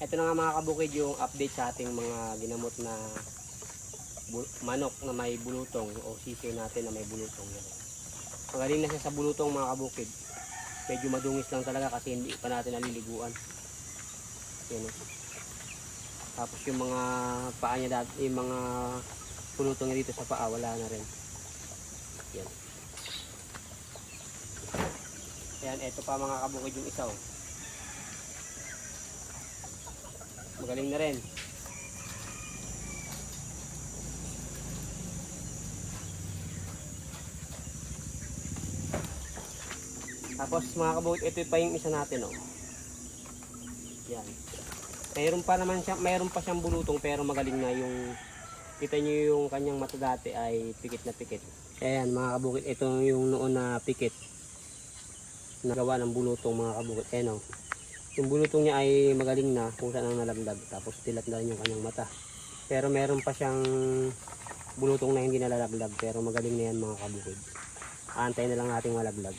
Ito na nga mga kabukid yung update sa ating mga ginamot na manok na may bulutong o sisiyo natin na may bulutong. Magaling na siya sa bulutong mga kabukid. Medyo madungis lang talaga kasi hindi pa natin naliliguan. Yan. Tapos yung mga paa niya dati, yung mga bulutong dito sa paa, wala na rin. Yan. Yan, eto pa mga kabukid yung isa oh. Magaling na rin. Tapos mga kabukid, ito pa yung isa natin oh. Yan. Mayroon pa naman siya, mayroon pa siyang bulutong pero magaling na yung kita niyo yung kanyang mata dati ay pikit na pikit. Ayan mga kabukid, ito yung noon na pikit. Nagawa ng bulutong mga kabukid. Ayan oh. Yung bulutong niya ay magaling na kung saan ang nalaglag. Tapos tilat na rin yung kanyang mata. Pero meron pa siyang bulutong na hindi nalalaglag. Pero magaling na yan mga kabukid. Antay na lang nating malaglag.